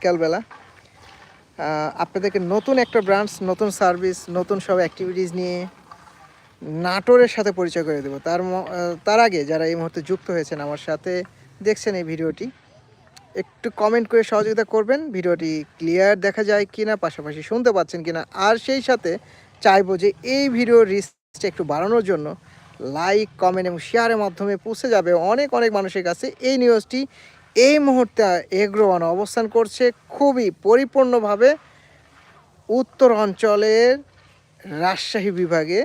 বিকালবেলা। আপনাদেরকে নতুন একটা ব্রাঞ্চ নতুন সার্ভিস নতুন সব অ্যাক্টিভিটিস নিয়ে নাটোরের সাথে পরিচয় করে দেবো। তার তার আগে যারা এই মুহূর্তে যুক্ত হয়েছেন আমার সাথে দেখছেন এই ভিডিওটি, একটু কমেন্ট করে সহযোগিতা করবেন। ভিডিওটি ক্লিয়ার দেখা যায় কিনা, পাশাপাশি শুনতে পাচ্ছেন কিনা। আর সেই সাথে চাইব যে এই ভিডিওর রিচটা একটু বাড়ানোর জন্য লাইক কমেন্ট এবং শেয়ারের মাধ্যমে পৌঁছে যাবে অনেক অনেক মানুষের কাছে। এই নিউজটি এই মুহূর্তে এগ্রোয়ান অবস্থান করছে খুবই পরিপূর্ণভাবে উত্তর অঞ্চলের রাজশাহী বিভাগে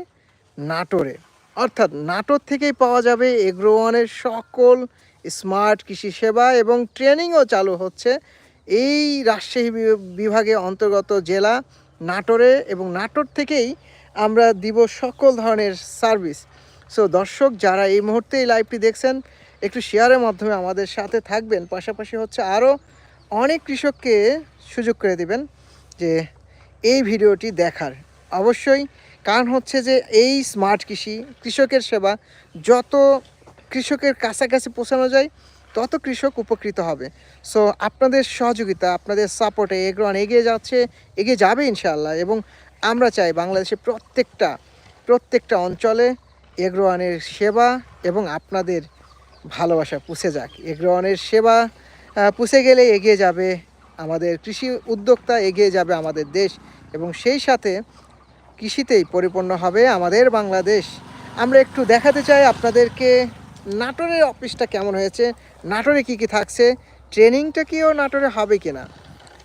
নাটোরে। অর্থাৎ নাটোর থেকেই পাওয়া যাবে এগ্রোয়ানের সকল স্মার্ট কৃষি সেবা এবং ট্রেনিংও চালু হচ্ছে এই রাজশাহী বিভাগে অন্তর্গত জেলা নাটোরে এবং নাটোর থেকেই আমরা দিব সকল ধরনের সার্ভিস। সো দর্শক, যারা এই মুহূর্তে এই লাইভটি দেখছেন একটু শেয়ারের মাধ্যমে আমাদের সাথে থাকবেন। পাশাপাশি হচ্ছে আরও অনেক কৃষককে সুযোগ করে দিবেন যে এই ভিডিওটি দেখার। অবশ্যই কারণ হচ্ছে যে এই স্মার্ট কৃষি, কৃষকের সেবা, যত কৃষকের কাছাকাছি পৌঁছানো যায়, তত কৃষক উপকৃত হবে। সো আপনাদের সহযোগিতা, আপনাদের সাপোর্টে এগ্রোয়ান এগিয়ে যাচ্ছে, এগিয়ে যাবে ইনশাআল্লাহ। এবং আমরা চাই বাংলাদেশের প্রত্যেকটা প্রত্যেকটা অঞ্চলে এগ্রোয়ানের সেবা এবং আপনাদের ভালোবাসা পুষে যাক। এগ্রোয়ানের সেবা পুষে গেলে এগিয়ে যাবে আমাদের কৃষি উদ্যোক্তা, এগিয়ে যাবে আমাদের দেশ এবং সেই সাথে কৃষিতেই পরিপূর্ণ হবে আমাদের বাংলাদেশ। আমরা একটু দেখাতে চাই আপনাদেরকে নাটোরের অফিসটা কেমন হয়েছে, নাটোরে কি কি থাকছে, ট্রেনিংটা কিও নাটোরে হবে কি না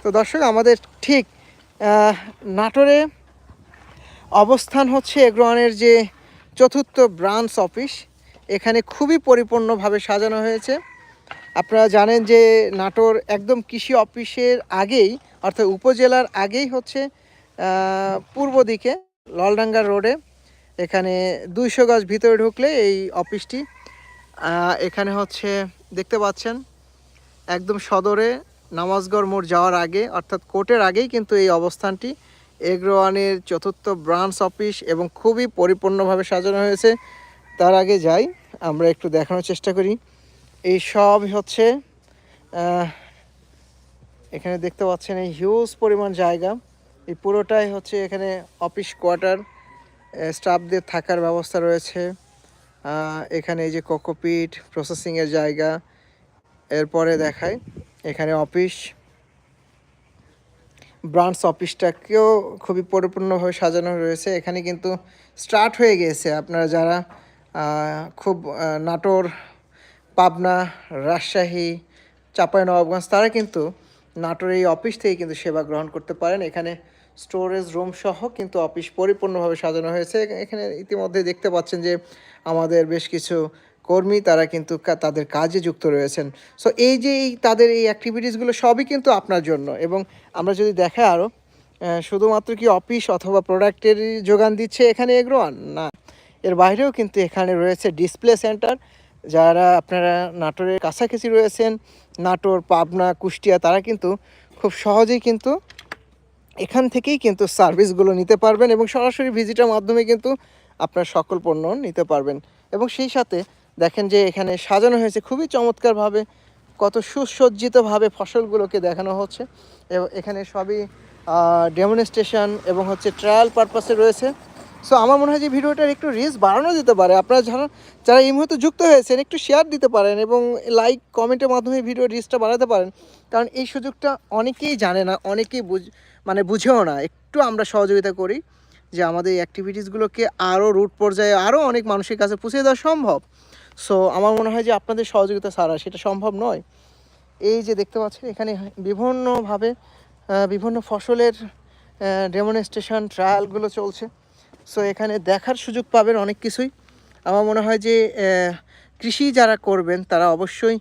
তো দর্শক, আমাদের ঠিক নাটোরে অবস্থান হচ্ছে এগ্রোয়ানের যে চতুর্থ ব্রাঞ্চ অফিস। এখানে খুবই পরিপূর্ণভাবে সাজানো হয়েছে। আপনারা জানেন যে নাটোর একদম কৃষি অফিসের আগেই, অর্থাৎ উপজেলার আগেই হচ্ছে পূর্ব দিকে ললডাঙ্গা রোডে এখানে দুইশো গজ ভিতরে ঢুকলে এই অফিসটি। এখানে হচ্ছে দেখতে পাচ্ছেন, একদম সদরে নামাজগড় মোড় যাওয়ার আগে, অর্থাৎ কোর্টের আগেই কিন্তু এই অবস্থানটি। এগ্রোয়ানের চতুর্থ ব্রাঞ্চ অফিস এবং খুবই পরিপূর্ণভাবে সাজানো হয়েছে। তার আগে যাই। আমরা একটু দেখানোর চেষ্টা করি। এই সব হচ্ছে এখানে দেখতে পাচ্ছেন এই হিউজ পরিমাণ জায়গা। এই পুরোটাই হচ্ছে এখানে অফিস কোয়ার্টার স্টাফদের থাকার ব্যবস্থা রয়েছে। এখানে এই যে কোকোপিট প্রসেসিংয়ের জায়গা। এরপরে দেখায় এখানে অফিস ব্রাঞ্চ অফিসটাকেও খুবই পরিপূর্ণভাবে সাজানো রয়েছে। এখানে কিন্তু স্টার্ট হয়ে গিয়েছে আপনারা যারা খুব নাটোর, পাবনা, রাজশাহী চাঁপাইনবাবগঞ্জ তারা কিন্তু নাটোর এই অফিস থেকে কিন্তু সেবা গ্রহণ করতে পারেন। এখানে স্টোরেজ রুম সহ কিন্তু অফিস পরিপূর্ণভাবে সাজানো হয়েছে। এখানে ইতিমধ্যে দেখতে পাচ্ছেন যে আমাদের বেশ কিছু কর্মী, তারা কিন্তু তাদের কাজে যুক্ত রয়েছেন। সো এই যে এই তাদের এই অ্যাক্টিভিটিসগুলো সবই কিন্তু আপনার জন্য এবং আমরা যদি দেখাই আরও শুধুমাত্র কি অফিস অথবা প্রোডাক্টের যোগান দিচ্ছে এখানে এগ্রোয়ান না? এর বাইরেও কিন্তু এখানে রয়েছে ডিসপ্লে সেন্টার যারা আপনারা নাটোরের কাছাকাছি রয়েছেন, নাটোর, পাবনা, কুষ্টিয়া, তারা কিন্তু খুব সহজেই কিন্তু এখান থেকেই কিন্তু সার্ভিসগুলো নিতে পারবেন এবং সরাসরি ভিজিটের মাধ্যমে কিন্তু আপনার সকল পণ্য নিতে পারবেন। এবং সেই সাথে দেখেন যে এখানে সাজানো হয়েছে খুবই চমৎকারভাবে, কত সুসজ্জিতভাবে ফসলগুলোকে দেখানো হচ্ছে। এখানে সবই ডেমনস্ট্রেশন এবং হচ্ছে ট্রায়াল পারপাসে রয়েছে। সো আমার মনে হয় যে ভিডিওটার একটু রিচ বাড়ানো যেতে পারে। আপনারা যারা যারা এই মুহূর্তে যুক্ত হয়েছেন, একটু শেয়ার দিতে পারেন এবং লাইক কমেন্টের মাধ্যমে ভিডিও রিচটা বাড়াতে পারেন। কারণ এই সুযোগটা অনেকেই জানে না, অনেকেই বুঝ মানে বুঝেও না। একটু আমরা সহযোগিতা করি যে আমাদের এই অ্যাক্টিভিটিসগুলোকে আরও রুট পর্যায়ে আরও অনেক মানুষের কাছে পৌঁছে দেওয়া সম্ভব। সো আমার মনে হয় যে আপনাদের সহযোগিতা ছাড়া সেটা সম্ভব নয়। এই যে দেখতে পাচ্ছেন, এখানে বিভিন্নভাবে বিভিন্ন ফসলের ডেমনস্ট্রেশন ট্রায়ালগুলো চলছে। সো এখানে দেখার সুযোগ পাবেন অনেক কিছুই। আমার মনে হয় যে কৃষি যারা করবেন, তারা অবশ্যই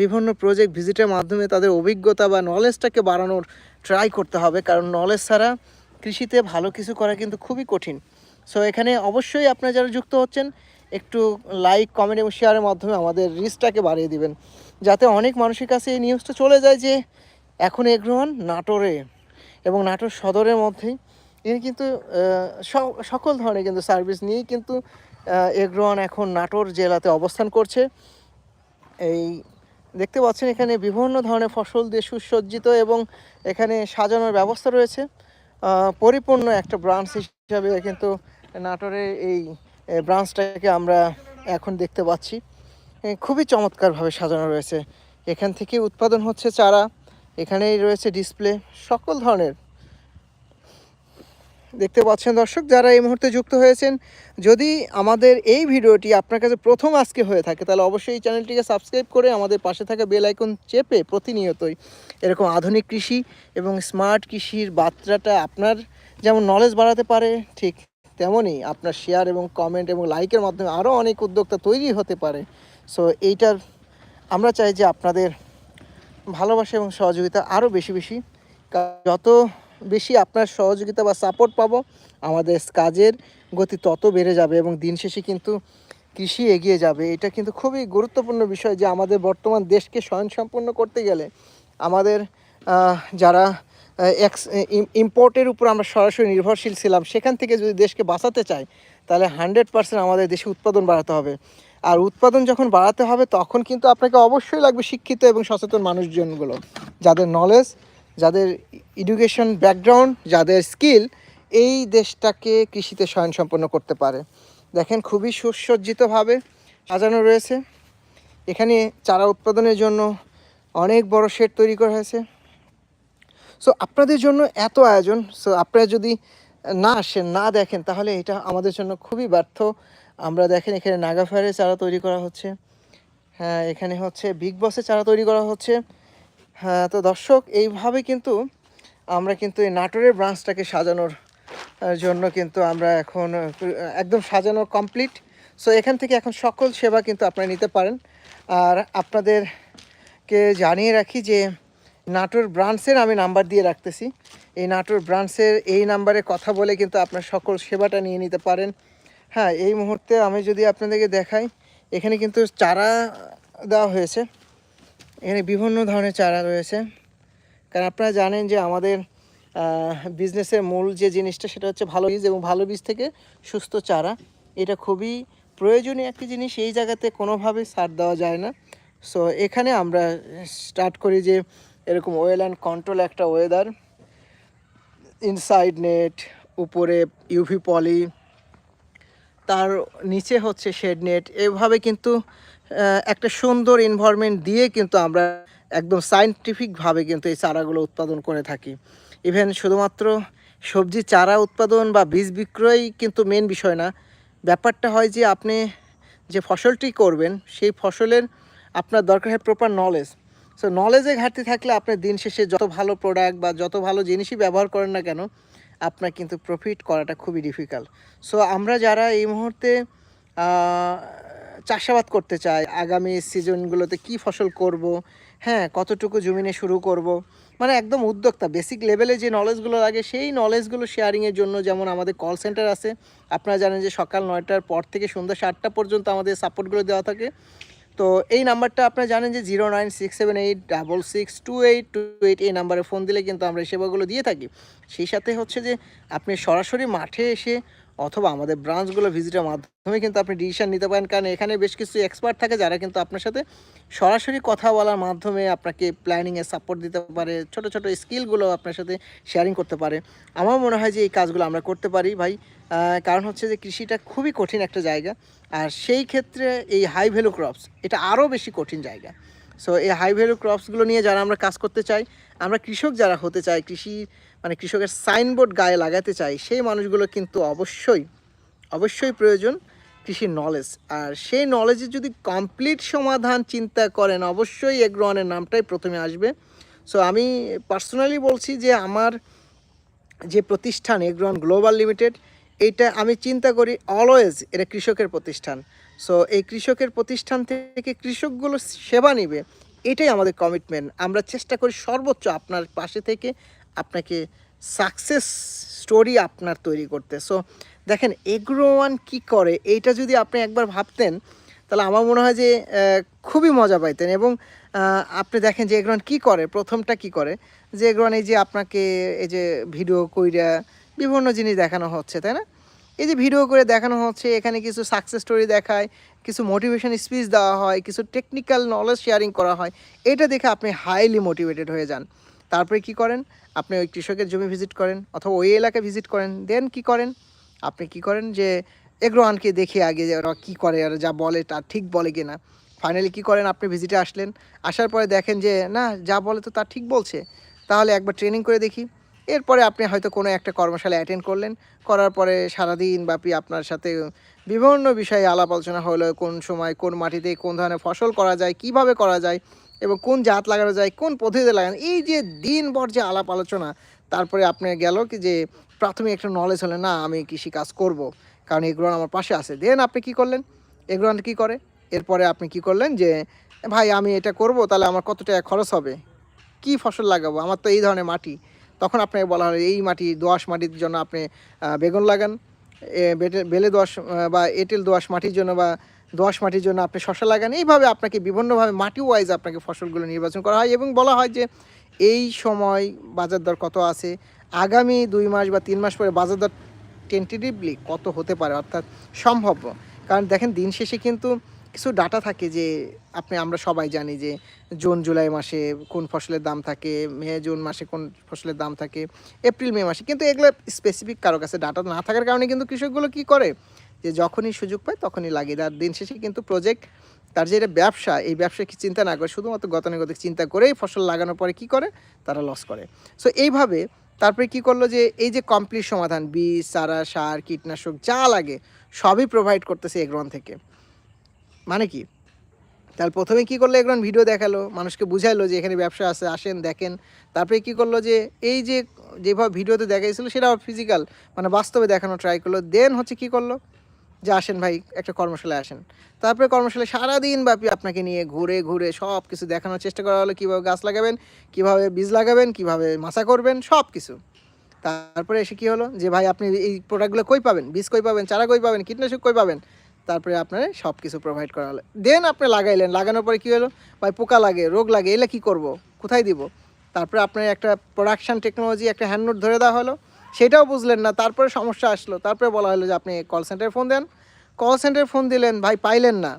বিভিন্ন প্রজেক্ট ভিজিটের মাধ্যমে তাদের অভিজ্ঞতা বা নলেজটাকে বাড়ানোর ট্রাই করতে হবে। কারণ নলেজ ছাড়া কৃষিতে ভালো কিছু করা কিন্তু খুবই কঠিন। সো এখানে অবশ্যই আপনারা যারা যুক্ত হচ্ছেন, একটু লাইক কমেন্ট এবং শেয়ারের মাধ্যমে আমাদের রিচটাকে বাড়িয়ে দিবেন। যাতে অনেক মানুষের কাছে এই নিউজটা চলে যায় যে, এখন এগ্রহণ নাটোরে এবং নাটোর সদরের মধ্যেই। ইনি কিন্তু সকল ধরনের কিন্তু সার্ভিস নিয়েই কিন্তু এগ্রোয়ান এখন নাটোর জেলাতে অবস্থান করছে। এই দেখতে পাচ্ছেন এখানে বিভিন্ন ধরনের ফসল দিয়ে সুসজ্জিত এবং এখানে সাজানোর ব্যবস্থা রয়েছে। পরিপূর্ণ একটা ব্রাঞ্চ হিসাবে কিন্তু নাটোরের এই ব্রাঞ্চটাকে আমরা এখন দেখতে পাচ্ছি। খুবই চমৎকারভাবে সাজানো রয়েছে। এখান থেকে উৎপাদন হচ্ছে চারা, এখানেই রয়েছে ডিসপ্লে সকল ধরনের দেখতে পাচ্ছেন দর্শক, যারা এই মুহূর্তে যুক্ত হয়েছেন, যদি আমাদের এই ভিডিওটি আপনার কাছে প্রথম আজকে হয়ে থাকে, তাহলে অবশ্যই এই চ্যানেলটিকে সাবস্ক্রাইব করে আমাদের পাশে থাকা বেল আইকন চেপে প্রতিনিয়তই এরকম আধুনিক কৃষি এবং স্মার্ট কৃষির বার্তাটা আপনার যেমন নলেজ বাড়াতে পারে, ঠিক তেমনই আপনার শেয়ার এবং কমেন্ট এবং লাইকের মাধ্যমে আরও অনেক উদ্যোক্তা তৈরি হতে পারে। সো এইটার আমরা চাই যে আপনাদের ভালোবাসা এবং সহযোগিতা আরও বেশি বেশি। যত বেশি আপনার সহযোগিতা বা সাপোর্ট পাবো, আমাদের কাজের গতি তত বেড়ে যাবে এবং দিন শেষে কিন্তু কৃষি এগিয়ে যাবে। এটা কিন্তু খুবই গুরুত্বপূর্ণ বিষয় যে আমাদের বর্তমান দেশকে স্বয়ংসম্পূর্ণ করতে গেলে আমাদের যারা এক্স ইম্পোর্টের উপর আমরা সরাসরি নির্ভরশীল ছিলাম, সেখান থেকে যদি দেশকে বাঁচাতে চাই, তাহলে হান্ড্রেড পার্সেন্ট আমাদের দেশে উৎপাদন বাড়াতে হবে। আর উৎপাদন যখন বাড়াতে হবে, তখন কিন্তু আপনাকে অবশ্যই লাগবে শিক্ষিত এবং সচেতন মানুষজনগুলো, যাদের নলেজ যাদের এডুকেশন ব্যাকগ্রাউন্ড যাদের স্কিল এই দেশটাকে কৃষিতে স্বয়ংসম্পন্ন করতে পারে। দেখেন খুবই সুসজ্জিতভাবে সাজানো রয়েছে। এখানে চারা উৎপাদনের জন্য অনেক বড় শেড তৈরি করা হয়েছে। সো আপনাদের জন্য এত আয়োজন সো আপনারা যদি না আসেন, না দেখেন, তাহলে এটা আমাদের জন্য খুবই ব্যর্থ। আমরা দেখেন এখানে নাগাফায়ারের চারা তৈরি করা হচ্ছে। হ্যাঁ এখানে হচ্ছে বিগ বসে চারা তৈরি করা হচ্ছে। হ্যাঁ তো দর্শক, এইভাবে কিন্তু আমরা কিন্তু এই নাটোরের ব্রাঞ্চটাকে সাজানোর জন্য কিন্তু আমরা এখন একদম সাজানো কমপ্লিট সো এখান থেকে এখন সকল সেবা কিন্তু আপনারা নিতে পারেন। আর আপনাদেরকে জানিয়ে রাখি যে নাটোর ব্রাঞ্চের আমি নাম্বার দিয়ে রাখতেছি। এই নাটোর ব্রাঞ্চের এই নাম্বারে কথা বলে কিন্তু আপনার সকল সেবাটা নিয়ে নিতে পারেন। হ্যাঁ এই মুহূর্তে আমি যদি আপনাদেরকে দেখাই, এখানে কিন্তু চারা দেওয়া হয়েছে। এখানে বিভিন্ন ধরনের চারা রয়েছে। কারণ আপনারা জানেন যে আমাদের বিজনেসের মূল যে জিনিসটা সেটা হচ্ছে ভালো বীজ এবং ভালো বীজ থেকে সুস্থ চারা। এটা খুবই প্রয়োজনীয় একটি জিনিস, এই জায়গাতে কোনোভাবে সার দেওয়া যায় না। সো এখানে আমরা স্টার্ট করি যে এরকম ওয়েল অ্যান্ড কন্ট্রোল একটা ওয়েদার ইনসাইড নেট উপরে ইউভি পলি তার নিচে হচ্ছে শেড নেট এভাবে কিন্তু একটা সুন্দর এনভায়রনমেন্ট দিয়ে কিন্তু আমরা একদম সায়েন্টিফিকভাবে কিন্তু এই চারাগুলো উৎপাদন করে থাকি। ইভেন শুধুমাত্র সবজি, চারা উৎপাদন বা বীজ বিক্রয় কিন্তু মেন বিষয় না। ব্যাপারটা হয় যে আপনি যে ফসলটি করবেন, সেই ফসলের আপনার দরকার হয় প্রপার নলেজ সো নলেজে ঘাটতি থাকলে আপনার দিন শেষে যত ভালো প্রোডাক্ট বা যত ভালো জিনিসই ব্যবহার করেন না কেন, আপনার কিন্তু প্রফিট করাটা খুবই ডিফিকাল্ট সো আমরা যারা এই মুহূর্তে চাষাবাদ করতে চাই আগামী সিজনগুলোতে কি ফসল করব হ্যাঁ কতটুকু জমিনে শুরু করব মানে একদম উদ্যোক্তা বেসিক লেভেলে যে নলেজগুলো লাগে, সেই নলেজগুলো শেয়ারিংয়ের জন্য যেমন আমাদের কল সেন্টার আছে, আপনারা জানেন যে সকাল নয়টার পর থেকে সন্ধ্যা সাতটা পর্যন্ত আমাদের সাপোর্টগুলো দেওয়া থাকে। তো এই নাম্বারটা আপনারা জানেন যে zero nine six seven eight double six two eight two eight এই নাম্বারে ফোন দিলে কিন্তু আমরা সেবাগুলো দিয়ে থাকি। সেই সাথে হচ্ছে যে আপনি সরাসরি মাঠে এসে অথবা আমাদের ব্রাঞ্চগুলো ভিজিটের মাধ্যমে কিন্তু আপনি ডিসিশান নিতে পারেন। কারণ এখানে বেশ কিছু এক্সপার্ট থাকে যারা কিন্তু আপনার সাথে সরাসরি কথা বলার মাধ্যমে আপনাকে প্ল্যানিংয়ে সাপোর্ট দিতে পারে, ছোট ছোট স্কিলগুলো আপনার সাথে শেয়ারিং করতে পারে। আমার মনে হয় যে এই কাজগুলো আমরা করতে পারি ভাই। কারণ হচ্ছে যে কৃষিটা খুবই কঠিন একটা জায়গা। আর সেই ক্ষেত্রে এই হাই ভ্যালু ক্রপস এটা আরও বেশি কঠিন জায়গা। সো এই হাই ভ্যালু ক্রপসগুলো নিয়ে যারা আমরা কাজ করতে চাই, আমরা কৃষক যারা হতে চাই, কৃষি মানে কৃষকের সাইনবোর্ড গায়ে লাগাতে চাই, সেই মানুষগুলো কিন্তু অবশ্যই অবশ্যই প্রয়োজন কৃষি নলেজ আর সেই নলেজের যদি কমপ্লিট সমাধান চিন্তা করেন, অবশ্যই এগ্রোয়ানের নামটাই প্রথমে আসবে। সো আমি পার্সোনালি বলছি যে আমার যে প্রতিষ্ঠান এগ্রন গ্লোবাল লিমিটেড এইটা আমি চিন্তা করি অলওয়েজ এটা কৃষকের প্রতিষ্ঠান। সো এই কৃষকের প্রতিষ্ঠান থেকে কৃষকগুলো সেবা নিবে, এটাই আমাদের কমিটমেন্ট আমরা চেষ্টা করি সর্বোচ্চ আপনার পাশে থেকে আপনাকে সাকসেস স্টোরি আপনার তৈরি করতে। সো দেখেন এগ্রো ওয়ান কী করে? এইটা যদি আপনি একবার ভাবতেন, তাহলে আমার মনে হয় যে খুবই মজা পাইতেন। এবং আপনি দেখেন যে এগ্রন কি করে, প্রথমটা কি করে? যে এগ্রন এই যে আপনাকে এই যে ভিডিও কইরা বিভিন্ন জিনিস দেখানো হচ্ছে, তাই না? এই যে ভিডিও করে দেখানো হচ্ছে, এখানে কিছু সাকসেস স্টোরি দেখায়, কিছু মোটিভেশন স্পিচ দেওয়া হয়, কিছু টেকনিক্যাল নলেজ শেয়ারিং করা হয়, এটা দেখে আপনি হাইলি মোটিভেটেড হয়ে যান। তারপরে কি করেন? আপনি ওই কৃষকের জমি ভিজিট করেন অথবা ওই এলাকায় ভিজিট করেন। দেন কি করেন? আপনি কি করেন যে এগ্রোহানকে দেখে আগে ওরা কী করে আর যা বলে তা ঠিক বলে কিনা। ফাইনালি কি করেন? আপনি ভিজিটে আসলেন। আসার পরে দেখেন যে, না, যা বলে তো তা ঠিক বলছে। তাহলে একবার ট্রেনিং করে দেখি। এরপরে আপনি হয়তো কোনো একটা কর্মশালা অ্যাটেন্ড করলেন। করার পরে সারাদিন ব্যাপী আপনার সাথে বিভিন্ন বিষয়ে আলাপ আলোচনা হলো। কোন সময় কোন মাটিতে কোন ধরনের ফসল করা যায়, কীভাবে করা যায় এবং কোন জাত লাগানো যায় কোন পদ্ধতিতে লাগানো এই যে দিনভর যে আলাপ আলোচনা তারপরে আপনি গেল কি যে প্রাথমিক একটা নলেজ হলে না আমি কৃষি কাজ করব। কারণ এগ্রোন আমার পাশে আছে। দেন আপনি কি করলেন? এগ্রোন কি করে? এরপরে আপনি কি করলেন যে ভাই আমি এটা করব তাহলে আমার কত টাকা খরচ হবে? কি ফসল লাগাবো? আমার তো এই ধরনের মাটি। তখন আপনাকে বলা হয় এই মাটি দোআঁশ মাটির জন্য আপনি বেগুন লাগান বেলে আহ, বা এঁটেল দোআঁশ মাটির জন্য বা দোআঁশ মাটির জন্য আপনি শশা লাগান। এইভাবে আপনাকে বিভিন্নভাবে মাটি ওয়াইজ আপনাকে ফসলগুলো নির্বাচন করা হয় এবং বলা হয় যে এই সময় বাজার দর কত আছে, আগামী দুই মাস বা তিন মাস পরে বাজার দর টেন্টেটিভলি কত হতে পারে অর্থাৎ সম্ভব কারণ দেখেন দিন শেষে কিন্তু কিছু ডাটা থাকে যে আপনি, আমরা সবাই জানি যে জুন, জুলাই মাসে কোন ফসলের দাম থাকে, মে, জুন মাসে কোন ফসলের দাম থাকে, এপ্রিল, মে মাসে। কিন্তু এগুলো স্পেসিফিক কারও কাছে ডাটা না থাকার কারণে কিন্তু কৃষকগুলো কি করে? যে যখনই সুযোগ পায় তখনই লাগে আর দিন শেষে কিন্তু প্রজেক্ট তার যে এটা ব্যবসা, এই ব্যবসা কি চিন্তা না করে, শুধুমাত্র গতানুগতিক চিন্তা করেই ফসল লাগানোর পরে কি করে? তারা লস করে। সো এইভাবে তারপরে কি করল যে, এই যে কমপ্লিট সমাধান, বীজ, চারা, সার, কীটনাশক, যা লাগে, সবই প্রোভাইড করতেছে এগ্রন থেকে। মানে কি? তাহলে প্রথমে কি করল এগ্রন? ভিডিও দেখাল, মানুষকে বুঝাইলো যে এখানে ব্যবসা আছে, আসেন, দেখেন। তারপরে কি করল যে, এই যে, যেভাবে ভিডিওতে দেখাইছিল সেটা ফিজিক্যাল মানে বাস্তবে দেখানো ট্রাই করল। দেন হচ্ছে কি করল? যে আসেন ভাই, একটা কর্মশালায় আসেন। তারপরে কর্মশালায় সারাদিন ব্যাপী আপনাকে নিয়ে ঘুরে ঘুরে সব কিছু দেখানোর চেষ্টা করা হলো, কীভাবে গাছ লাগাবেন, কীভাবে বীজ লাগাবেন, কীভাবে মাছা করবেন সব কিছু তারপরে এসে কি হলো যে, ভাই, আপনি এই প্রোডাক্টগুলো কই পাবেন? বীজ কই পাবেন? চারা কই পাবেন? কীটনাশক কই পাবেন? তারপরে আপনার সব কিছু প্রোভাইড করা হলো। দেন আপনি লাগাইলেন, লাগানোর পরে কী হলো? ভাই, পোকা লাগে, রোগ লাগে, এলে কী করব? কোথায় দিব? তারপরে আপনার একটা প্রোডাকশন টেকনোলজি একটা হ্যান্ড নোট ধরে দেওয়া হলো। সেটাও বুঝলেন না, তারপরে সমস্যা আসলো। তারপরে বলা হলো যে আপনি কল সেন্টারে ফোন দেন। কল সেন্টারে ফোন দিলেন, ভাই পাইলেন না।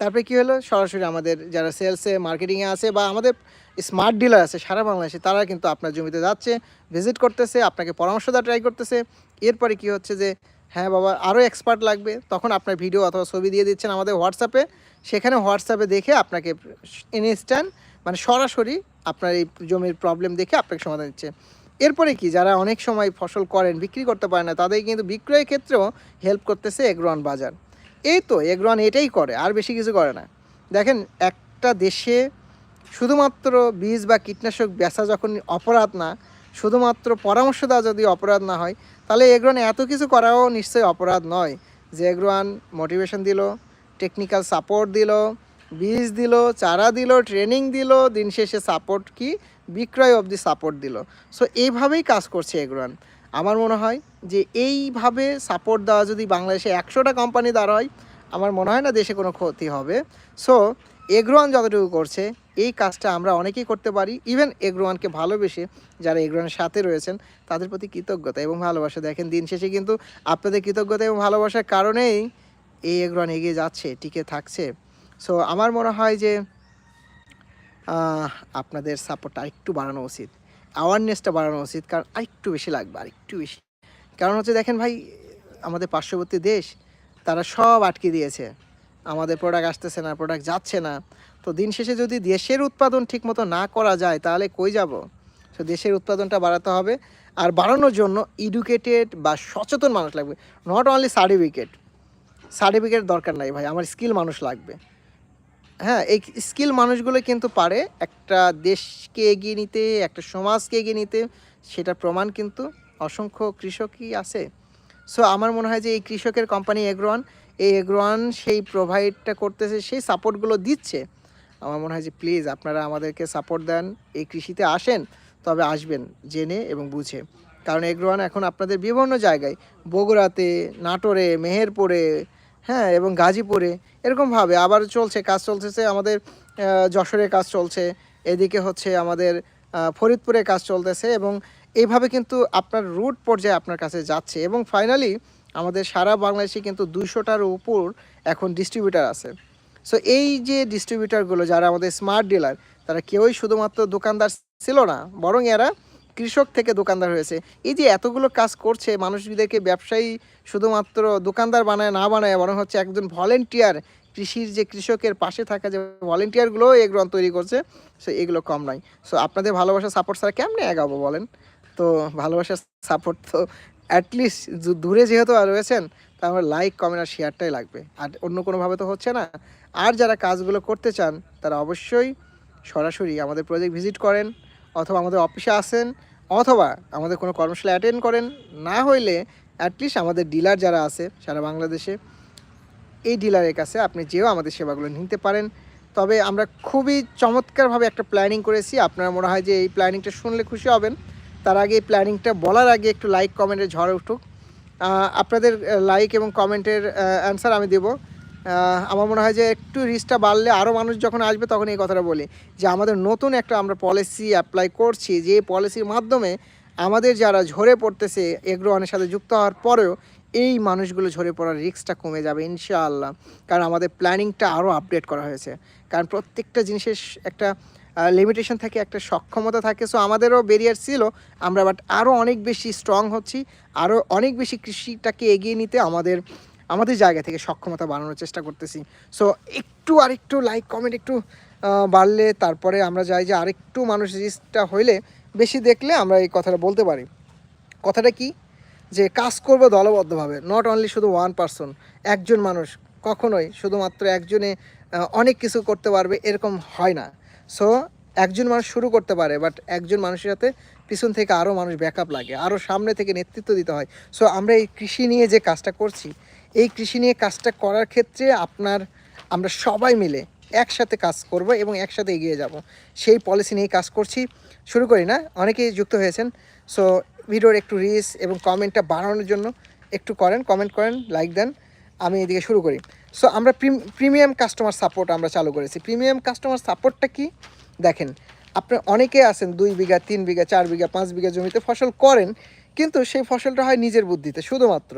তারপরে কী হলো? সরাসরি আমাদের যারা সেলসে মার্কেটিংয়ে আছে বা আমাদের স্মার্ট ডিলার আছে সারা বাংলাদেশে, তারা কিন্তু আপনার জমিতে যাচ্ছে ভিজিট করতেছে, আপনাকে পরামর্শ দেওয়া ট্রাই করতেছে। এরপরে কি হচ্ছে যে হ্যাঁ বাবা আরও এক্সপার্ট লাগবে। তখন আপনার ভিডিও অথবা ছবি দিয়ে দিচ্ছেন আমাদের হোয়াটসঅ্যাপে সেখানে হোয়াটসঅ্যাপে দেখে আপনাকে ইনস্ট্যান্ট মানে সরাসরি আপনার এই জমির প্রবলেম দেখে আপনাকে সমাধান দিচ্ছে। এরপরে কি, যারা অনেক সময় ফসল করেন, বিক্রি করতে পারে না, তাদের কিন্তু বিক্রয়ের ক্ষেত্রেও হেল্প করতেছে এগ্রোয়ান বাজার। এই তো এগ্রোয়ান এটাই করে, আর বেশি কিছু করে না। দেখেন, একটা দেশে শুধুমাত্র বীজ বা কীটনাশক বেচা যখন অপরাধ না, শুধুমাত্র পরামর্শ দেওয়া যদি অপরাধ না হয়, তাহলে এগ্রোয়ান এত কিছু করাও নিশ্চয়ই অপরাধ নয়। যে এগ্রোয়ান মোটিভেশন দিল টেকনিক্যাল সাপোর্ট দিল বীজ দিল, চারা দিল ট্রেনিং দিল, দিন শেষে সাপোর্ট কি? বিক্রয় অবধি সাপোর্ট দিল। সো এইভাবেই কাজ করছে এগ্রোয়ান আমার মনে হয় যে এইভাবে সাপোর্ট দেওয়া যদি বাংলাদেশে একশোটা কোম্পানি হয়, আমার মনে হয় না দেশে কোনো ক্ষতি হবে। সো এগ্রোয়ান যতটুকু করছে, এই কাজটা আমরা অনেকেই করতে পারি। ইভেন এগ্রোয়ানকে ভালোবেসে যারা এগ্রোয়ানের সাথে রয়েছেন, তাদের প্রতি কৃতজ্ঞতা এবং ভালোবাসা। দেখেন, দিন শেষে কিন্তু আপনাদের কৃতজ্ঞতা এবং ভালোবাসার কারণেই এই এগ্রোয়ান এগিয়ে যাচ্ছে, টিকে থাকছে। সো আমার মনে হয় যে আপনাদের সাপোর্টটা আরেকটু বাড়ানো উচিত। অ্যাওয়ারনেসটা বাড়ানো উচিত, কারণ আরেকটু বেশি লাগবে, আরেকটু বেশি। কারণ হচ্ছে দেখেন ভাই, আমাদের পার্শ্ববর্তী দেশ, তারা সব আটকে দিয়েছে। আমাদের প্রোডাক্ট আসতেছে না প্রোডাক্ট যাচ্ছে না। তো দিন শেষে যদি দেশের উৎপাদন ঠিকমতো না করা যায়, তাহলে কই যাব? তো দেশের উৎপাদনটা বাড়াতে হবে। আর বাড়ানোর জন্য এডুকেটেড বা সচেতন মানুষ লাগবে। নট অনলি সার্টিফিকেট সার্টিফিকেট দরকার নাই ভাই, আমার স্কিল মানুষ লাগবে। হ্যাঁ এই স্কিল মানুষগুলো কিন্তু পারে একটা দেশকে এগিয়ে নিতে, একটা সমাজকে এগিয়ে নিতে সেটা প্রমাণ কিন্তু অসংখ্য কৃষকই আছে। সো আমার মনে হয় যে এই কৃষকের কোম্পানি এগ্রোয়ান এই এগ্রোয়ান সেই প্রোভাইডটা করতেছে, সেই সাপোর্টগুলো দিচ্ছে। আমার মনে হয় যে প্লিজ আপনারা আমাদেরকে সাপোর্ট দেন, এই কৃষিতে আসেন, তবে আসবেন, জেনে এবং বুঝে। কারণ এগ্রোয়ান এখন আপনাদের বিভিন্ন জায়গায়, বগুড়াতে, নাটোরে, মেহেরপুরে হ্যাঁ এবং গাজীপুরে এরকমভাবে আবার চলছে, কাজ চলতেছে, আমাদের যশোরে কাজ চলছে, এদিকে হচ্ছে আমাদের ফরিদপুরে কাজ চলতেছে এবং এইভাবে কিন্তু আপনার রুট পর্যায়ে আপনার কাছে যাচ্ছে এবং ফাইনালি আমাদের সারা বাংলাদেশে কিন্তু দুইশোটার উপর এখন ডিস্ট্রিবিউটার আছে। সো এই যে ডিস্ট্রিবিউটারগুলো যারা আমাদের স্মার্ট ডিলার তারা কেউই শুধুমাত্র দোকানদার ছিল না, বরং এরা কৃষক থেকে দোকানদার হয়েছে। এই যে এতগুলো কাজ করছে, মানুষদেরকে ব্যবসায়ী শুধুমাত্র দোকানদার বানায়, না বানায়, বরং হচ্ছে একজন ভলেন্টিয়ার কৃষির যে কৃষকের পাশে থাকা যে ভলেন্টিয়ারগুলো এগুলো তৈরি করছে, সো এগুলো কম নয়। সো আপনাদের ভালোবাসা সাপোর্ট ছাড়া কেমনে এগাবো বলেন? তো, ভালোবাসার সাপোর্ট তো অ্যাটলিস্ট দূরে যেহেতু রয়েছেন, তা আমার লাইক কমেন্ট আর শেয়ারটাই লাগবে। আর অন্য কোনোভাবে তো হচ্ছে না। আর যারা কাজগুলো করতে চান, তারা অবশ্যই সরাসরি আমাদের প্রজেক্ট ভিজিট করেন। অথবা আমাদের অফিসে আসেন, অথবা আমাদের কোনো কর্মশালা অ্যাটেন্ড করেন, না হইলে অ্যাটলিস্ট আমাদের ডিলার যারা আছে, সারা বাংলাদেশে, এই ডিলারের কাছে আপনি যেও আমাদের সেবাগুলো নিতে পারেন। তবে আমরা খুবই চমৎকারভাবে একটা প্ল্যানিং করেছি। আপনার মনে হয় যে এই প্ল্যানিংটা শুনলে খুশি হবেন। তার আগে এই প্ল্যানিংটা বলার আগে একটু লাইক কমেন্টে ঝড়ে উঠুক। আপনাদের লাইক এবং কমেন্টের অ্যান্সার আমি দেবো। আমার মনে হয় যে একটু রিস্কটা বাড়লে আরও মানুষ যখন আসবে তখন এই কথাটা বলি যে আমাদের নতুন একটা আমরা পলিসি অ্যাপ্লাই করছি, যে পলিসির মাধ্যমে আমাদের যারা ঝরে পড়তেছে এগ্রোয়ানের সাথে যুক্ত হওয়ার পরেও এই মানুষগুলো ঝরে পড়ার রিস্কটা কমে যাবে ইনশাআল্লাহ। কারণ আমাদের প্ল্যানিংটা আরও আপডেট করা হয়েছে। কারণ প্রত্যেকটা জিনিসের একটা লিমিটেশন থাকে, একটা সক্ষমতা থাকে। সো আমাদেরও বেরিয়ার ছিল আমরা বাট আরও অনেক বেশি স্ট্রং হচ্ছি আরও অনেক বেশি কৃষিটাকে এগিয়ে নিতে আমাদের আমাদের জায়গা থেকে সক্ষমতা বাড়ানোর চেষ্টা করতেছি। সো একটু আরেকটু লাইক কমেন্ট একটু বাড়লে তারপরে আমরা যাই যে আরেকটু মানুষ রিস্কটা হইলে বেশি দেখলে আমরা এই কথাটা বলতে পারি। কথাটা কি? যে কাজ করব দলবদ্ধভাবে নট অনলি শুধু ওয়ান পারসন একজন মানুষ কখনোই শুধুমাত্র একজনে অনেক কিছু করতে পারবে এরকম হয় না। সো একজন মানুষ শুরু করতে পারে বাট একজন মানুষের সাথে পিছন থেকে আরও মানুষ ব্যাকআপ লাগে আরও সামনে থেকে নেতৃত্ব দিতে হয়। সো আমরা এই কৃষি নিয়ে যে কাজটা করছি এই কৃষি নিয়ে কাজটা করার ক্ষেত্রে আপনার, আমরা সবাই মিলে একসাথে কাজ করব এবং একসাথে এগিয়ে যাব। সেই পলিসি নিয়ে কাজ করছি। শুরু করি না, অনেকেই যুক্ত হয়েছেন। সো ভিডিওর একটু রিস এবং কমেন্টটা বাড়ানোর জন্য একটু করেন কমেন্ট করেন লাইক দেন। আমি এদিকে শুরু করি। সো আমরা প্রিমিয়াম কাস্টমার সাপোর্ট আমরা চালু করেছি। প্রিমিয়াম কাস্টমার সাপোর্টটা কি? দেখেন আপনি অনেকে আছেন দুই বিঘা, তিন বিঘা, চার বিঘা, পাঁচ বিঘা জমিতে ফসল করেন, কিন্তু সেই ফসলটা হয় নিজের বুদ্ধিতে, শুধুমাত্র।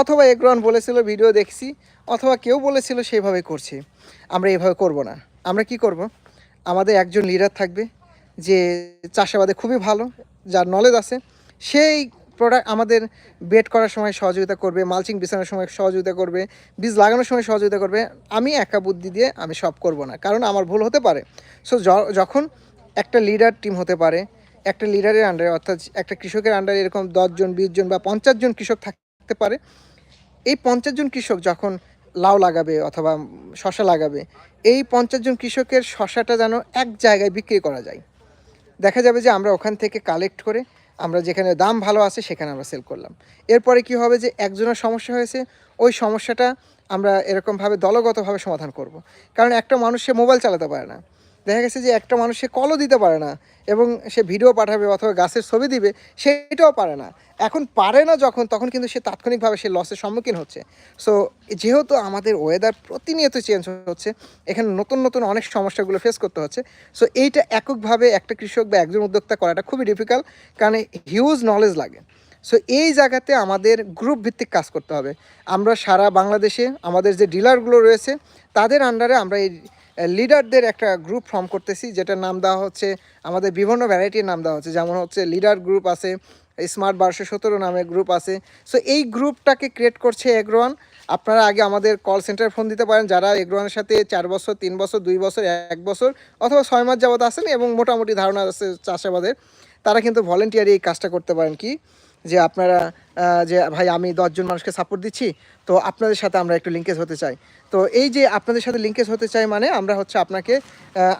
অথবা এগ্রন বলেছিল, ভিডিও দেখছি। অথবা কেউ বলেছিল, সেইভাবে করছি। আমরা এভাবে করব না। আমরা কি করব? আমাদের একজন লিডার থাকবে, যে চাষাবাদে খুবই ভালো, যার নলেজ আছে। সেই প্রোডাক্ট আমাদের বেড করার সময় সহযোগিতা করবে মালচিং বিছানোর সময় সহযোগিতা করবে, বীজ লাগানোর সময় সহযোগিতা করবে। আমি একা বুদ্ধি দিয়ে আমি সব করব না, কারণ আমার ভুল হতে পারে। সো যখন একটা লিডার টিম হতে পারে, একটা লিডারের আন্ডারে অর্থাৎ একটা কৃষকের আন্ডারে এরকম দশজন বিশ জন বা পঞ্চাশ জন কৃষক থাকতে পারে। এই পঞ্চাশ জন কৃষক যখন লাউ লাগাবে অথবা শশা লাগাবে, এই পঞ্চাশ জন কৃষকের শশাটা যেন এক জায়গায় বিক্রি করা যায়। দেখা যাবে যে আমরা ওখান থেকে কালেক্ট করে আমরা যেখানে দাম ভালো আছে সেখানে আমরা সেল করলাম। এরপরে কি হবে যে একজনের সমস্যা হয়েছে, ওই সমস্যাটা আমরা এরকমভাবে দলগতভাবে সমাধান করব। কারণ একটা মানুষ সে মোবাইল চালাতে পারে না। দেখা গেছে যে একটা মানুষ সে কলও দিতে পারে না এবং সে ভিডিও পাঠাবে অথবা গাছের ছবি দিবে, সেটাও পারে না। এখন পারে না যখন, তখন কিন্তু সে তাৎক্ষণিকভাবে সে লসের সম্মুখীন হচ্ছে। সো যেহেতু আমাদের ওয়েদার প্রতিনিয়ত চেঞ্জ হচ্ছে, এখানে নতুন নতুন অনেক সমস্যাগুলো ফেস করতে হচ্ছে সো এইটা এককভাবে একটা কৃষক বা একজন উদ্যোক্তা করাটা খুবই ডিফিকাল্ট কারণ হিউজ নলেজ লাগে। সো এই জায়গাতে আমাদের গ্রুপ ভিত্তিক কাজ করতে হবে। আমরা সারা বাংলাদেশে, আমাদের যে ডিলারগুলো রয়েছে, তাদের আন্ডারে আমরা এই লিডারদের একটা গ্রুপ ফর্ম করতেছি, যেটার নাম দেওয়া হচ্ছে, আমাদের বিভিন্ন ভ্যারাইটির নাম দেওয়া হচ্ছে। যেমন হচ্ছে লিডার গ্রুপ আছে স্মার্ট বারোশো সতেরো নামের গ্রুপ আছে। সো এই গ্রুপটাকে ক্রিয়েট করছে এগ্রোয়ান আপনারা আগে আমাদের কল সেন্টার ফোন দিতে পারেন, যারা এগ্রোয়ানের সাথে চার বছর, তিন বছর, দুই বছর, এক বছর অথবা ছয় মাস যাবত আছেন এবং মোটামুটি ধারণা আছে চাষাবাদের, তারা কিন্তু ভলেন্টিয়ারি এই কাজটা করতে পারেন। কি? যে আপনারা যে ভাই আমি দশজন মানুষকে সাপোর্ট দিচ্ছি তো আপনাদের সাথে আমরা একটু লিঙ্কেজ হতে চাই। তো এই যে আপনাদের সাথে লিঙ্কেজ হতে চাই মানে আমরা হচ্ছে আপনাকে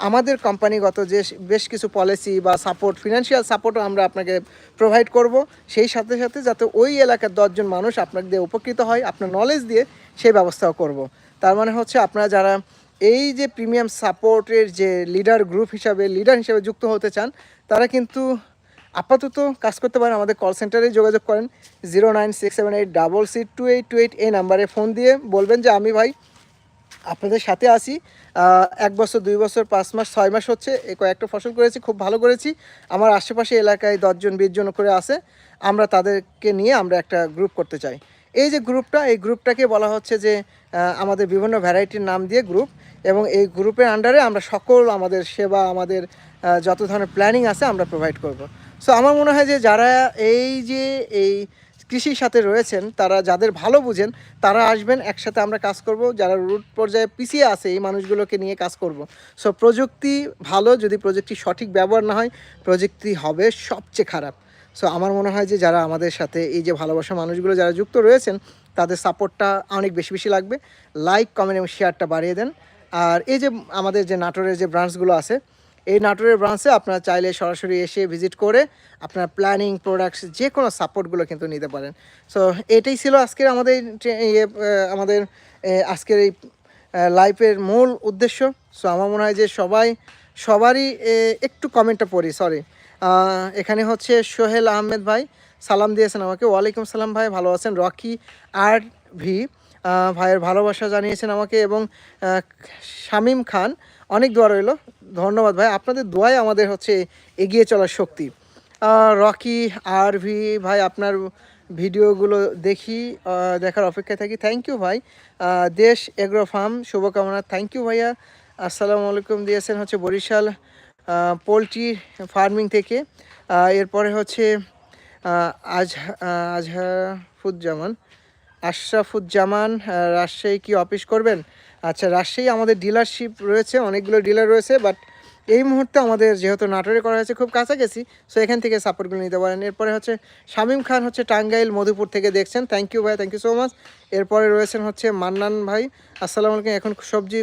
আমাদের কোম্পানিগত যে বেশ কিছু পলিসি বা সাপোর্ট ফিনান্সিয়াল সাপোর্টও আমরা আপনাকে প্রোভাইড করব। সেই সাথে সাথে যাতে ওই এলাকার দশজন মানুষ আপনাকে দিয়ে উপকৃত হয়, আপনার নলেজ দিয়ে সেই ব্যবস্থাও করব। তার মানে হচ্ছে আপনারা যারা এই যে প্রিমিয়াম সাপোর্টের যে লিডার গ্রুপ হিসাবে লিডার হিসাবে যুক্ত হতে চান, তারা কিন্তু আপাতত কাজ করতে পারেন, আমাদের কল সেন্টারে যোগাযোগ করেন zero nine six seven eight double two eight two eight এই নাম্বারে ফোন দিয়ে বলবেন যে, আমি ভাই আপনাদের সাথে আসি এক বছর, দুই বছর, পাঁচ মাস, ছয় মাস হচ্ছে, এই কয়েকটা ফসল করেছি, খুব ভালো করেছি। আমার আশেপাশে এলাকায় দশজন বিশ জন করে আছে, আমরা তাদেরকে নিয়ে আমরা একটা গ্রুপ করতে চাই। এই যে গ্রুপটা এই গ্রুপটাকে বলা হচ্ছে যে আমাদের বিভিন্ন ভ্যারাইটির নাম দিয়ে গ্রুপ এবং এই গ্রুপের আন্ডারে আমরা সকল আমাদের সেবা, আমাদের যত ধরনের প্ল্যানিং আছে, আমরা প্রোভাইড করব। সো আমার মনে হয় যে যারা এই যে এই কৃষির সাথে রয়েছেন, তারা যাদের ভালো বুঝেন, তারা আসবেন, একসাথে আমরা কাজ করব। যারা রুট পর্যায়ে পিছিয়ে আছে, এই মানুষগুলোকে নিয়ে কাজ করব। সো প্রযুক্তি ভালো, যদি প্রযুক্তি সঠিক ব্যবহার না হয়, প্রযুক্তি হবে সবচেয়ে খারাপ। সো আমার মনে হয় যে যারা আমাদের সাথে এই যে ভালোবাসা মানুষগুলো যারা যুক্ত রয়েছেন, তাদের সাপোর্টটা অনেক বেশি বেশি লাগবে। লাইক কমেন্ট এবং শেয়ারটা বাড়িয়ে দেন। আর এই যে আমাদের যে নাটোরের যে ব্রাঞ্চগুলো আছে এই নাটোরের ব্রাঞ্চে আপনারা চাইলে সরাসরি এসে ভিজিট করে আপনার প্ল্যানিং প্রোডাক্টস যে কোনো সাপোর্টগুলো কিন্তু নিতে পারেন। সো এটাই ছিল আজকের আমাদের ইয়ে, আমাদের আজকের এই লাইফের মূল উদ্দেশ্য। সো আমার মনে হয় যে সবাই সবারই একটু কমেন্টটা পড়ি সরি এখানে হচ্ছে সোহেল আহমেদ ভাই সালাম দিয়েছেন আমাকে। ওয়ালাইকুম সালাম ভাই ভালো আছেন? রকি আর ভি ভাইয়ের ভালোবাসা জানিয়েছেন আমাকে এবং শামীম খান অনেক দোয়া রইল। ধন্যবাদ ভাই। আপনাদের দোয়াই আমাদের হচ্ছে এগিয়ে চলার শক্তি। রকি আর ভি ভাই, আপনার ভিডিওগুলো দেখি দেখার অপেক্ষায় থাকি। থ্যাংক ইউ ভাই। দেশ এগ্রো ফার্ম, শুভকামনা। থ্যাংক ইউ ভাইয়া। আসসালামু আলাইকুম দিয়েছেন হচ্ছে বরিশাল পোলট্রি ফার্মিং থেকে। এরপরে হচ্ছে আজ আজহাফুজ্জামান আশরাফুজ্জামান রাজশাহী কি অফিস করবেন? আচ্ছা রাজশাহী আমাদের ডিলারশিপ রয়েছে, অনেকগুলো ডিলার রয়েছে বাট এই মুহূর্তে আমাদের যেহেতু নাটোরে করা হয়েছে খুব কাছাকাছি সো এখান থেকে সাপোর্টগুলো নিতে পারেন। এরপরে হচ্ছে শামীম খান হচ্ছে টাঙ্গাইল, মধুপুর থেকে দেখছেন। থ্যাংক ইউ ভাই থ্যাংক ইউ সো মাচ এরপরে রয়েছেন হচ্ছে মান্নান ভাই। আসসালামু আলাইকুম, এখন সবজি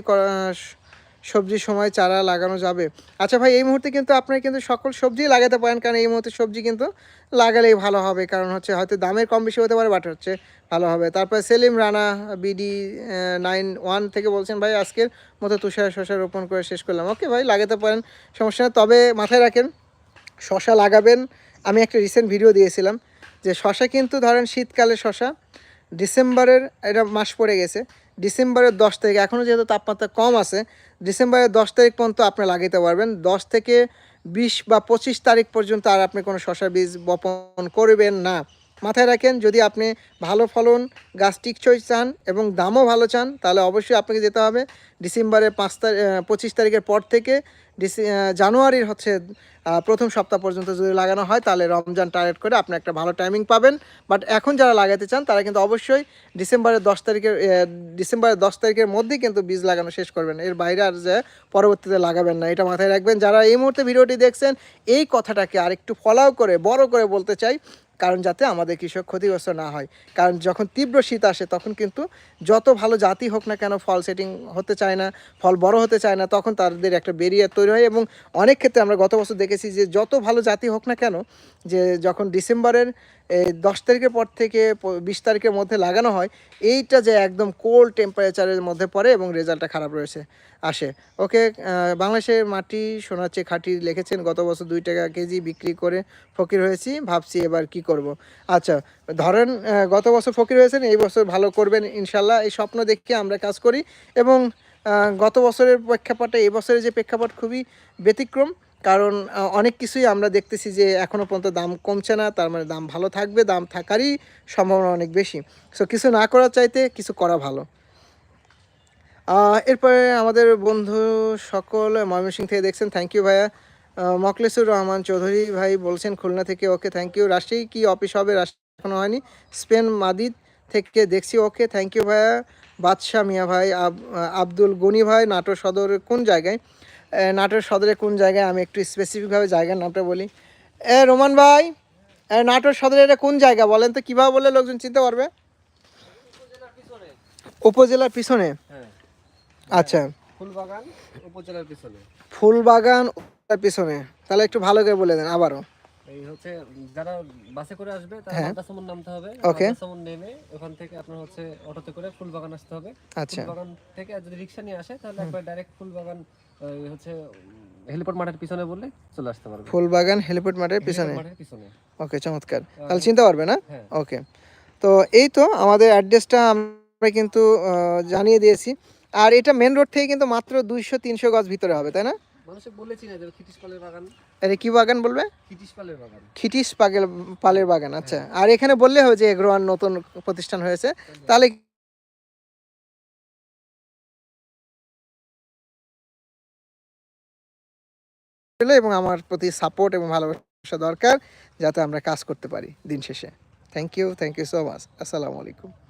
সবজির সময় চারা লাগানো যাবে। আচ্ছা ভাই, এই মুহূর্তে কিন্তু আপনি কিন্তু সকল সবজি লাগাতে পারেন, কারণ এই মুহূর্তে সবজি কিন্তু লাগালেই ভালো হবে, কারণ হচ্ছে হয়তো দামের কম বেশি হতে পারে বাট হচ্ছে ভালো হবে। তারপরে Selim Rana BD nine one থেকে বলছেন, ভাই, আজকের মতো তুষার শশা রোপণ করে শেষ করলাম। ওকে ভাই, লাগাতে পারেন, সমস্যা নেই। তবে মাথায় রাখেন শশা লাগাবেন। আমি একটা রিসেন্ট ভিডিও দিয়েছিলাম যে শশা কিন্তু ধরেন শীতকালে শশা ডিসেম্বরের এটা মাস পড়ে গেছে। ডিসেম্বরের দশ তারিখ এখনও যেহেতু তাপমাত্রা কম আছে, ডিসেম্বরের দশ তারিখ পর্যন্ত আপনি লাগাইতে পারবেন। দশ থেকে বিশ বা পঁচিশ তারিখ পর্যন্ত আর আপনি কোনো শশা বীজ বপন করবেন না। মাথায় রাখেন, যদি আপনি ভালো ফলন, গাছ টিকচই চান এবং দামও ভালো চান, তাহলে অবশ্যই আপনাকে যেতে হবে ডিসেম্বরের পাঁচ তারিখ পঁচিশ তারিখের পর থেকে ডিসে জানুয়ারির হচ্ছে প্রথম সপ্তাহ পর্যন্ত যদি লাগানো হয়, তাহলে রমজান টার্গেট করে আপনি একটা ভালো টাইমিং পাবেন। বাট এখন যারা লাগাতে চান, তারা কিন্তু অবশ্যই ডিসেম্বরের দশ তারিখের ডিসেম্বরের দশ তারিখের মধ্যেই কিন্তু বীজ লাগানো শেষ করবেন। এর বাইরে আর যে পরবর্তীতে লাগাবেন না, এটা মাথায় রাখবেন। যারা এই মুহূর্তে ভিডিওটি দেখছেন, এই কথাটাকে আরেকটু ফলাও করে, বড় করে বলতে চাই কারণ যাতে আমাদের কৃষক ক্ষতিগ্রস্ত না হয়। কারণ যখন তীব্র শীত আসে, তখন কিন্তু যত ভালো জাতি হোক না কেন ফল সেটিং হতে চায় না, ফল বড় হতে চায় না, তখন তাদের একটা বেরিয়ার তৈরি হয় এবং অনেক ক্ষেত্রে আমরা গত বছর দেখেছি যে যত ভালো জাতি হোক না কেন, যে যখন ডিসেম্বরের দশ তারিখের পর থেকে বিশ তারিখের মধ্যে লাগানো হয়। এইটা যে একদম কোল্ড টেম্পারেচারের মধ্যে পড়ে এবং রেজাল্টটা খারাপ রয়েছে, আসে। ওকে বাংলাদেশের মাটি সোনার চেয়ে খাঁটি লিখেছেন, গত বছর দুই টাকা কেজি বিক্রি করে ফকির হয়েছি, ভাবছি এবার কি করব। আচ্ছা ধরেন গত বছর ফকির হয়েছেন, এই বছর ভালো করবেন ইনশাল্লাহ, এই স্বপ্ন দেখে আমরা কাজ করি। এবং গত বছরের প্রেক্ষাপটে, এই বছরের যে প্রেক্ষাপট খুবই ব্যতিক্রম কারণ অনেক কিছুই আমরা দেখতেছি যে এখনও পর্যন্ত দাম কমছে না তার মানে দাম ভালো থাকবে দাম থাকারই সম্ভাবনা অনেক বেশি। সো কিছু না করার চাইতে কিছু করা ভালো। এরপরে আমাদের বন্ধু সকল ময়মনসিং থেকে দেখছেন থ্যাংক ইউ ভাইয়া। আহ, মকলেসুর রহমান চৌধুরী ভাই বলছেন খুলনা থেকে ওকে থ্যাংক ইউ রাজশাহী কি অফিস হবে? রাজশাহী এখনও হয়নি। স্পেন মাদিদ থেকে দেখছি ওকে থ্যাংক ইউ ভাইয়া। বাদশাহ মিয়া ভাই আব- আব্দুল গনি ভাই নাটোর সদর কোন জায়গায়? নাটোর সদরে কোন জায়গায় আমি একটু স্পেসিফিকভাবে জায়গার নামটা বলি। এ রোমান ভাই নাটোর সদরে এটা কোন জায়গা বলেন তো? কীভাবে বললে লোকজন চিনতে পারবে? উপজেলার পিছনে? হ্যাঁ। আচ্ছা। ফুলবাগান উপজেলার পিছনে। ফুলবাগান পিছনে। তাহলে একটু ভালো করে বলে দেন আবারও। এই হচ্ছে যারা বাসে করে আসবে তারা হ্যাঁ। মাদ্রাসামন নামতে হবে। Okay. মাদ্রাসামন নেমে ওখান থেকে আপনার হচ্ছে অটোতে করে ফুলবাগান আসতে হবে। আচ্ছা। ফুলবাগান থেকে যদি নিয়ে আসে তাহলে একবার ডাইরেক্ট ফুলবাগান হচ্ছে হেলিপোর্ট মাঠের পিছনে বললে চলে আসতে পারবে। ফুলবাগান মাঠের পিছনে? হেলিপোর্ট মাঠের পিছনে। ওকে চমৎকার। তাহলে চিনতে পারবে না? হ্যাঁ। ওকে। তো এই তো আমাদের অ্যাড্রেসটা আমরা কিন্তু জানিয়ে দিয়েছি। আর এটা মেন রোড থেকে কিন্তু মাত্র দুইশো তিনশো গজ ভিতরে হবে তাই না? মানুষে বলেছি না যে পালের বাগান। এটা কি বাগান বলবে? পালের বাগান। খিটিস পাগেল পালের বাগান আচ্ছা। আর এখানে বললে হবে যে এগ্রোয়ান নতুন প্রতিষ্ঠান হয়েছে। তাহলে এবং আমার প্রতি সাপোর্ট এবং ভালোবাসা দরকার যাতে আমরা কাজ করতে পারি দিন শেষে। Thank you thank you so much আসসালামু আলাইকুম